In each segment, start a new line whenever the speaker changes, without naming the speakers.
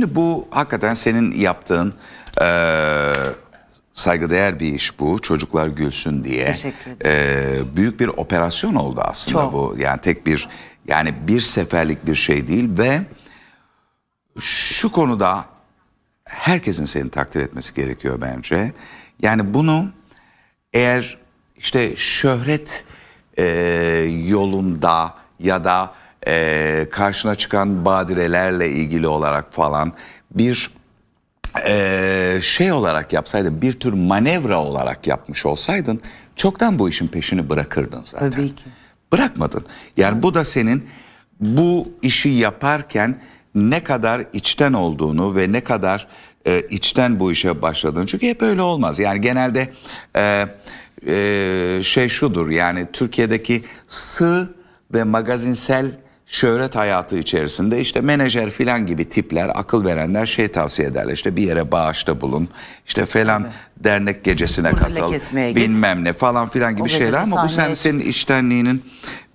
Şimdi bu hakikaten senin yaptığın eee saygıdeğer bir iş bu. Çocuklar gülsün diye.
Teşekkür
Eee, büyük bir operasyon oldu aslında
Çok.
bu. Yani tek bir yani bir seferlik bir şey değil ve şu konuda herkesin seni takdir etmesi gerekiyor bence. Yani bunu eğer işte şöhret e, yolunda ya da e, karşına çıkan badirelerle ilgili olarak falan bir e, şey olarak yapsaydın, bir tür manevra olarak yapmış olsaydın çoktan bu işin peşini bırakırdın zaten.
Tabii ki.
Bırakmadın. Yani bu da senin bu işi yaparken ne kadar içten olduğunu ve ne kadar e, içten bu işe başladığını. Çünkü hep öyle olmaz. Yani genelde e, e, şey şudur yani Türkiye'deki sığ ve magazinsel şöhret hayatı içerisinde işte menajer filan gibi tipler, akıl verenler şey tavsiye ederler. İşte bir yere bağışta bulun, işte falan dernek gecesine katıl,
git.
bilmem ne falan filan gibi
O
şeyler ama bu sen, senin içtenliğinin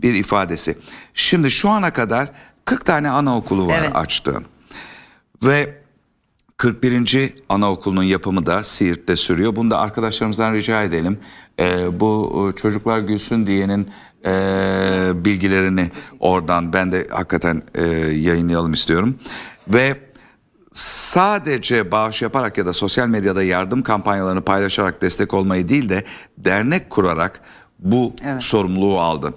bir ifadesi. Şimdi şu ana kadar 40 tane anaokulu var
Evet.
açtığın. Ve 41. anaokulunun yapımı da Siirt'te sürüyor. Bunu da arkadaşlarımızdan rica edelim. Ee, bu Çocuklar Gülsün diyenin e, bilgilerini oradan ben de hakikaten e, yayınlayalım istiyorum. Ve sadece bağış yaparak ya da sosyal medyada yardım kampanyalarını paylaşarak destek olmayı değil de dernek kurarak bu sorumluluğu aldı.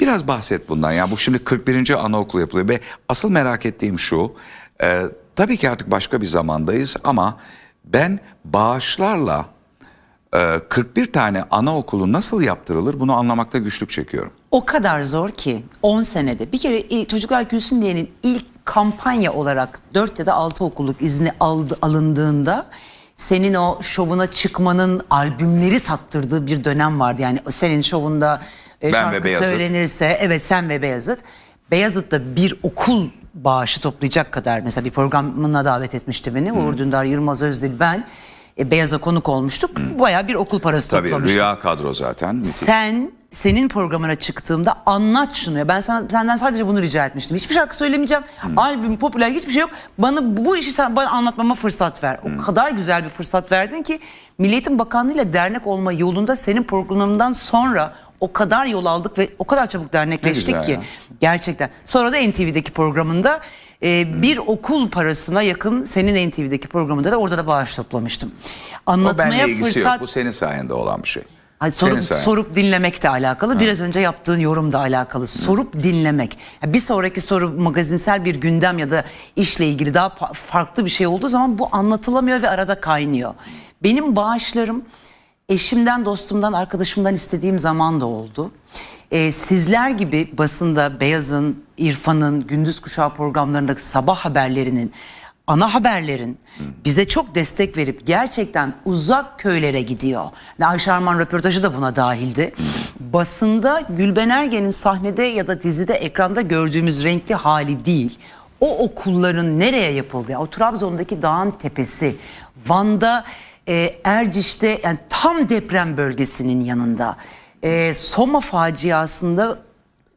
Biraz bahset bundan. Ya bu şimdi 41. anaokulu yapılıyor ve asıl merak ettiğim şu. e, tabii ki artık başka bir zamandayız ama ben bağışlarla 41 tane anaokulu nasıl yaptırılır bunu anlamakta güçlük çekiyorum.
O kadar zor ki 10 senede bir kere ilk- Çocuklar Gülsün diyenin ilk kampanya olarak 4 ya da 6 okulluk izni aldı, alındığında senin o şovuna çıkmanın albümleri sattırdığı bir dönem vardı. Yani senin şovunda e,
Ben
şarkı söylenirse evet sen ve Beyazıt. Beyazıt'ta bir okul bağışı toplayacak kadar mesela bir programına davet etmişti beni. Uğur Dündar, Yılmaz Özdil ben e, Beyaz'a konuk olmuştuk. Bayağı bir okul parası
Tabii
toplamıştık.
rüya kadro zaten. müthiş.
Sen senin programına çıktığımda anlat şunu ya. Ben sana senden sadece bunu rica etmiştim. Hiçbir şarkı söylemeyeceğim. Albüm popüler hiçbir şey yok. Bana bu işi sen bana anlatmama fırsat ver. O kadar güzel bir fırsat verdin ki Milliyetin Bakanlığı ile dernek olma yolunda senin programından sonra o kadar yol aldık ve o kadar çabuk dernekleştik
güzel
ki.
ya.
Gerçekten. Sonra da NTV'deki programında e, bir okul parasına yakın senin NTV'deki programında da orada da bağış toplamıştım.
O
Anlatmaya
benimle ilgisi
fırsat
yok. Bu senin sayende olan bir şey.
Ay,
Senin
sorup, sorup dinlemek de alakalı. Biraz önce yaptığın yorum da alakalı. Sorup dinlemek. Ya bir sonraki soru magazinsel bir gündem ya da işle ilgili daha farklı bir şey olduğu zaman bu anlatılamıyor ve arada kaynıyor. Benim bağışlarım eşimden, dostumdan, arkadaşımdan istediğim zaman da oldu. Ee, sizler gibi basında Beyaz'ın, İrfan'ın, Gündüz Kuşağı programlarındaki sabah haberlerinin ana haberlerin bize çok destek verip gerçekten uzak köylere gidiyor. Ve Ayşe Arman röportajı da buna dahildi. Basında Gülben Ergen'in sahnede ya da dizide ekranda gördüğümüz renkli hali değil. O okulların nereye yapıldığı, o Trabzon'daki dağın tepesi, Van'da, e, Erciş'te yani tam deprem bölgesinin yanında. E, Soma faciasında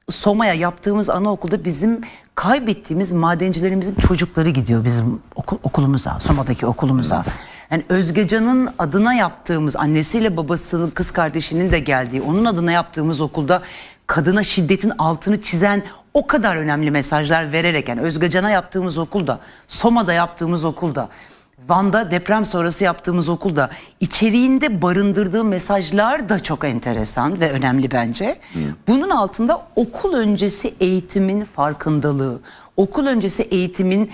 Soma'ya yaptığımız anaokulda bizim kaybettiğimiz madencilerimizin çocukları gidiyor bizim okul, okulumuza, Soma'daki okulumuza. Yani Özgecan'ın adına yaptığımız, annesiyle babasının kız kardeşinin de geldiği, onun adına yaptığımız okulda kadına şiddetin altını çizen o kadar önemli mesajlar vererek yani Özgecan'a yaptığımız okulda, Soma'da yaptığımız okulda Van'da deprem sonrası yaptığımız okulda içeriğinde barındırdığı mesajlar da çok enteresan ve önemli bence. Bunun altında okul öncesi eğitimin farkındalığı, okul öncesi eğitimin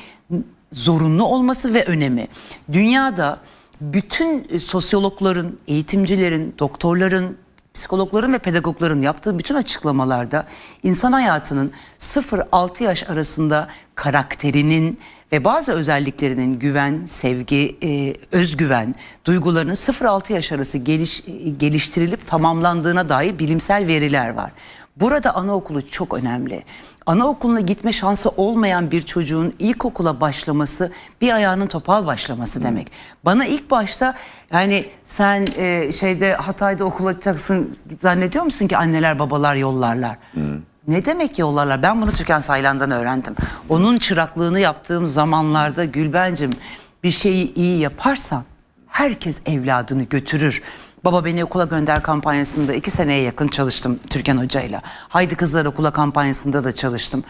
zorunlu olması ve önemi. Dünyada bütün sosyologların, eğitimcilerin, doktorların, psikologların ve pedagogların yaptığı bütün açıklamalarda insan hayatının 0-6 yaş arasında karakterinin ve bazı özelliklerinin güven, sevgi, e, özgüven duygularının 0-6 yaş arası geliş, e, geliştirilip tamamlandığına dair bilimsel veriler var. Burada anaokulu çok önemli. Anaokuluna gitme şansı olmayan bir çocuğun ilkokula başlaması bir ayağının topal başlaması demek. Bana ilk başta yani sen e, şeyde Hatay'da okul açacaksın zannediyor musun ki anneler babalar yollarlar? Ne demek yollarlar? Ben bunu Türkan Saylan'dan öğrendim. Onun çıraklığını yaptığım zamanlarda Gülbencim bir şeyi iyi yaparsan herkes evladını götürür. Baba beni okula gönder kampanyasında iki seneye yakın çalıştım Türkan Hoca'yla. Haydi Kızlar Okula kampanyasında da çalıştım.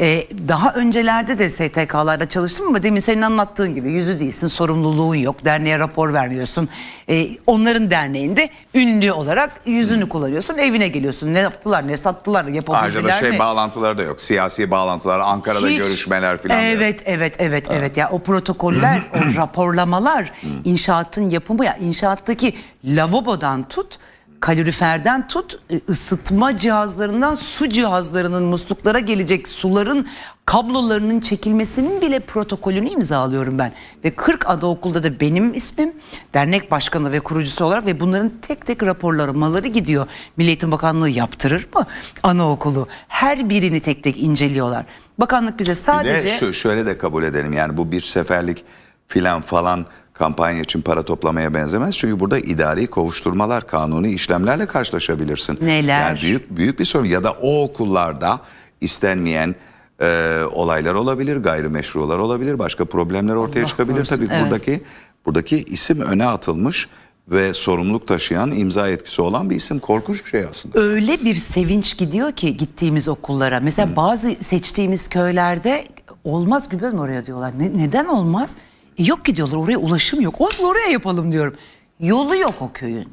Ee, daha öncelerde de STK'larda çalıştım ama demin senin anlattığın gibi yüzü değilsin, sorumluluğun yok, derneğe rapor vermiyorsun. Ee, onların derneğinde ünlü olarak yüzünü kullanıyorsun, evine geliyorsun. Ne yaptılar, ne sattılar, yapabildiler
Ayrıca da şey
mi?
bağlantıları da yok. Siyasi bağlantılar, Ankara'da
Hiç.
görüşmeler falan. da yok.
Evet, evet, evet, evet. Ya o protokoller, o raporlamalar, inşaatın yapımı ya inşaattaki lavabodan tut, kaloriferden tut, e, ısıtma cihazlarından su cihazlarının musluklara gelecek suların kablolarının çekilmesinin bile protokolünü imzalıyorum ben. Ve 40 adaokulda da benim ismim dernek başkanı ve kurucusu olarak ve bunların tek tek raporlamaları gidiyor. Milli Eğitim Bakanlığı yaptırır mı anaokulu? Her birini tek tek inceliyorlar. Bakanlık bize
Bir
sadece
de şu, şöyle de kabul edelim yani bu bir seferlik filan falan kampanya için para toplamaya benzemez. Çünkü burada idari kovuşturmalar, kanuni işlemlerle karşılaşabilirsin.
Neler?
Yani büyük büyük bir sorun ya da o okullarda istenmeyen e, olaylar olabilir, gayrimeşrular olabilir, başka problemler ortaya
Allah
çıkabilir.
korusun,
Tabii
evet.
buradaki buradaki isim öne atılmış ve sorumluluk taşıyan, imza etkisi olan bir isim. Korkunç bir şey aslında.
öyle bir sevinç gidiyor ki gittiğimiz okullara. Mesela bazı seçtiğimiz köylerde olmaz Gülben oraya diyorlar. Ne- neden olmaz? Yok ki diyorlar oraya ulaşım yok. Olsun oraya yapalım diyorum. Yolu yok o köyün.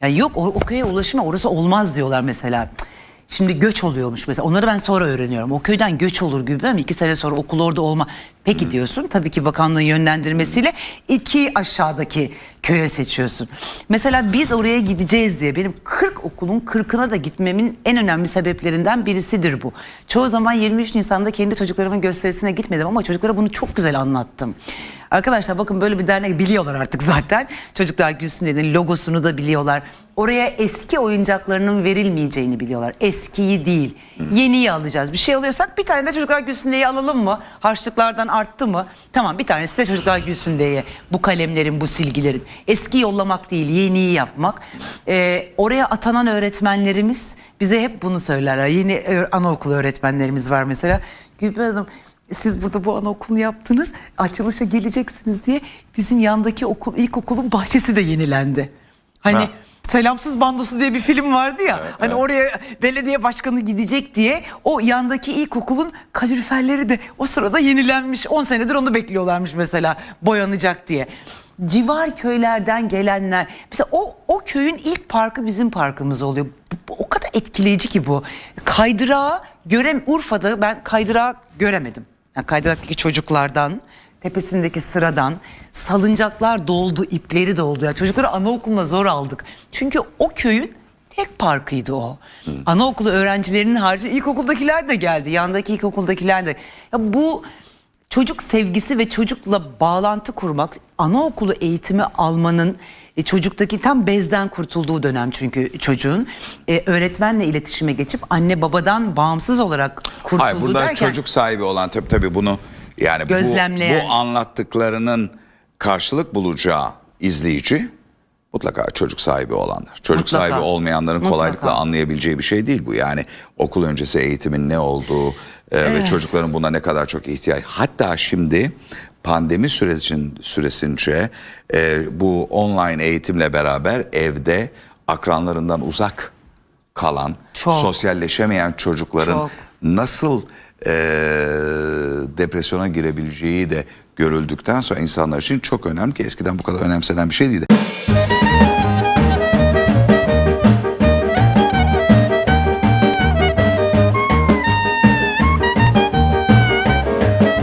Yani yok o, o köye ulaşım orası olmaz diyorlar mesela. Şimdi göç oluyormuş mesela. Onları ben sonra öğreniyorum. O köyden göç olur Gülben mi? İki sene sonra okul orada olma. Peki diyorsun. Tabii ki bakanlığın yönlendirmesiyle iki aşağıdaki köye seçiyorsun. Mesela biz oraya gideceğiz diye benim 40 okulun 40'ına da gitmemin en önemli sebeplerinden birisidir bu. Çoğu zaman 23 Nisan'da kendi çocuklarımın gösterisine gitmedim ama çocuklara bunu çok güzel anlattım. Arkadaşlar bakın böyle bir dernek biliyorlar artık zaten. Çocuklar Gülsün Dede'nin logosunu da biliyorlar. Oraya eski oyuncaklarının verilmeyeceğini biliyorlar. Eskiyi değil. Yeniyi alacağız. Bir şey alıyorsak bir tane de Çocuklar Gülsün alalım mı? Harçlıklardan arttı mı? Tamam bir tanesi de Çocuklar Gülsün. Bu kalemlerin, bu silgilerin. Eski yollamak değil, yeniyi yapmak. Ee, oraya atanan öğretmenlerimiz bize hep bunu söylerler. Yeni ö- anaokulu öğretmenlerimiz var mesela. Gülben Hanım siz burada bu anaokulunu yaptınız. Açılışa geleceksiniz diye bizim yandaki okul ilkokulun bahçesi de yenilendi. Hani
Ha.
Selamsız Bandosu diye bir film vardı ya. hani oraya belediye başkanı gidecek diye o yandaki ilkokulun kaloriferleri de o sırada yenilenmiş. 10 senedir onu bekliyorlarmış mesela boyanacak diye. Civar köylerden gelenler mesela o o köyün ilk parkı bizim parkımız oluyor. O kadar etkileyici ki bu. Kaydırağı görem Urfa'da ben kaydırağı göremedim. Yani kaydıraktaki çocuklardan tepesindeki sıradan salıncaklar doldu, ipleri doldu. Ya çocukları anaokuluna zor aldık. Çünkü o köyün tek parkıydı o. Anaokulu öğrencilerinin haricinde ilkokuldakiler de geldi. Yandaki ilkokuldakiler de. Ya bu çocuk sevgisi ve çocukla bağlantı kurmak, anaokulu eğitimi almanın e, çocuktaki tam bezden kurtulduğu dönem çünkü çocuğun e, öğretmenle iletişime geçip anne babadan bağımsız olarak kurtulduğu
Hayır burada
derken
çocuk sahibi olan tabii tabii bunu yani bu,
Gözlemleyen.
bu anlattıklarının karşılık bulacağı izleyici mutlaka çocuk sahibi olanlar. Çocuk
Mutlaka.
sahibi olmayanların
Mutlaka.
kolaylıkla anlayabileceği bir şey değil bu. Yani okul öncesi eğitimin ne olduğu e, ve çocukların buna ne kadar çok ihtiyaç. Hatta şimdi pandemi sürecin süresince e, bu online eğitimle beraber evde akranlarından uzak kalan,
Çok.
sosyalleşemeyen çocukların
Çok.
nasıl e, depresyona girebileceği de görüldükten sonra insanlar için çok önemli ki eskiden bu kadar önemsenen bir şey değildi.